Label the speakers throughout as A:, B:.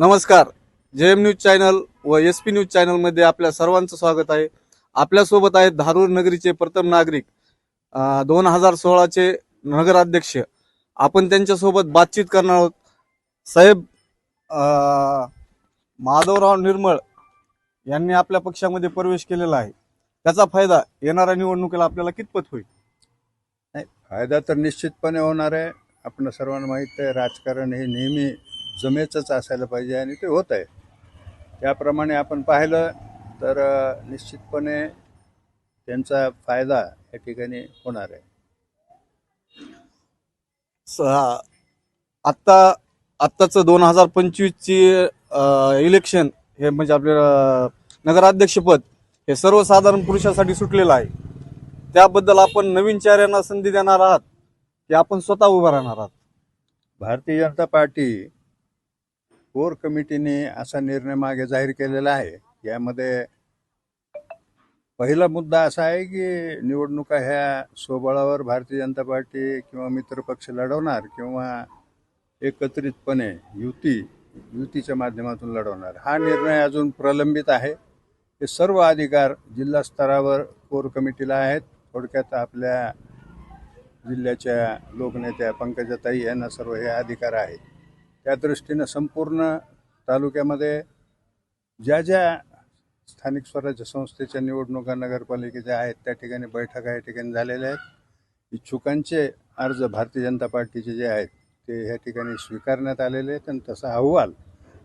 A: नमस्कार. J M news channel व S P news चॅनलमध्ये आपल्या सर्वांचं स्वागत आहे. आपल्यासोबत आहेत धारूर नगरीचे प्रथम नागरिक दोन हजार सोळाचे नगराध्यक्ष. आपण त्यांच्यासोबत बातचीत करणार आहोत. साहेब माधवराव निर्मळ यांनी आपल्या पक्षामध्ये प्रवेश केलेला आहे. त्याचा फायदा येणाऱ्या निवडणुकीला आपल्याला कितपत होईल?
B: फायदा तर निश्चितपणे होणार आहे. आपण सर्वांना माहीत आहे राजकारण हे नेहमी जमेचंच असायला पाहिजे आणि ते होत आहे. त्याप्रमाणे आपण पाहिलं तर निश्चितपणे त्यांचा फायदा या ठिकाणी होणार आहे.
A: आत्ता आत्ताचं दोन हजार पंचवीसची इलेक्शन हे म्हणजे आपलं नगराध्यक्षपद हे सर्वसाधारण पुरुषासाठी सुटलेलं आहे. त्याबद्दल आपण नवीन चेहऱ्यांना संधी देणार आहात की आपण स्वतः उभं राहणार आहात?
B: भारतीय जनता पार्टी कोर कमिटीने असा निर्णय मागे जाहीर केलेला आहे. यामध्ये पहिला मुद्दा असा आहे की निवडणुका ह्या स्वबळावर भारतीय जनता पार्टी किंवा मित्रपक्ष लढवणार किंवा एकत्रितपणे युती युतीच्या माध्यमातून लढवणार. हा निर्णय अजून प्रलंबित आहे. हे सर्व अधिकार जिल्हा स्तरावर कोर कमिटीला आहेत. थोडक्यात आपल्या जिल्ह्याच्या लोकनेत्या पंकजाताई यांना सर्व हे अधिकार आहेत. त्या दृष्टीनं संपूर्ण तालुक्यामध्ये ज्या ज्या स्थानिक स्वराज्य संस्थेच्या निवडणुका नगरपालिकेच्या आहेत त्या ठिकाणी बैठका या ठिकाणी झालेल्या आहेत. इच्छुकांचे अर्ज भारतीय जनता पार्टीचे जे आहेत ते ह्या ठिकाणी स्वीकारण्यात आलेले आहेत. आणि तसा अहवाल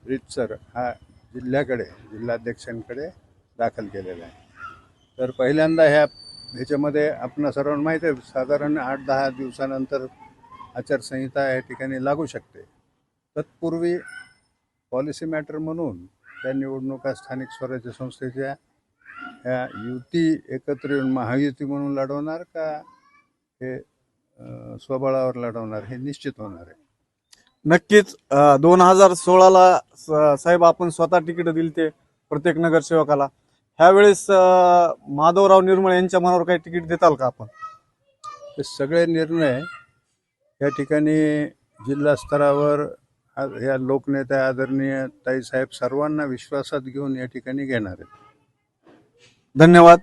B: रितसर हा जिल्ह्याकडे जिल्हाध्यक्षांकडे दाखल केलेला आहे. तर पहिल्यांदा ह्या ह्याच्यामध्ये आपण सर्वांना माहीत आहे साधारण आठ दहा दिवसानंतर आचारसंहिता या ठिकाणी लागू शकते. तत्पूर्वी पॉलिसी मॅटर म्हणून त्या निवडणुका स्थानिक स्वराज्य संस्थेच्या ह्या युती एकत्र येऊन महायुती म्हणून लढवणार का हे स्वबळावर लढवणार हे निश्चित होणार आहे.
A: नक्कीच दोन हजार सोळाला साहेब आपण स्वतः तिकीट दिली ते प्रत्येक नगरसेवकाला. ह्यावेळेस माधवराव निर्मळ यांच्या मनावर काही तिकीट देताल का आपण?
B: हे सगळे निर्णय या ठिकाणी जिल्हा स्तरावर आ- ह्या लोकनेत्या आदरणीय ताईसाहेब सर्वांना विश्वासात घेऊन या ठिकाणी घेणार आहेत.
A: धन्यवाद.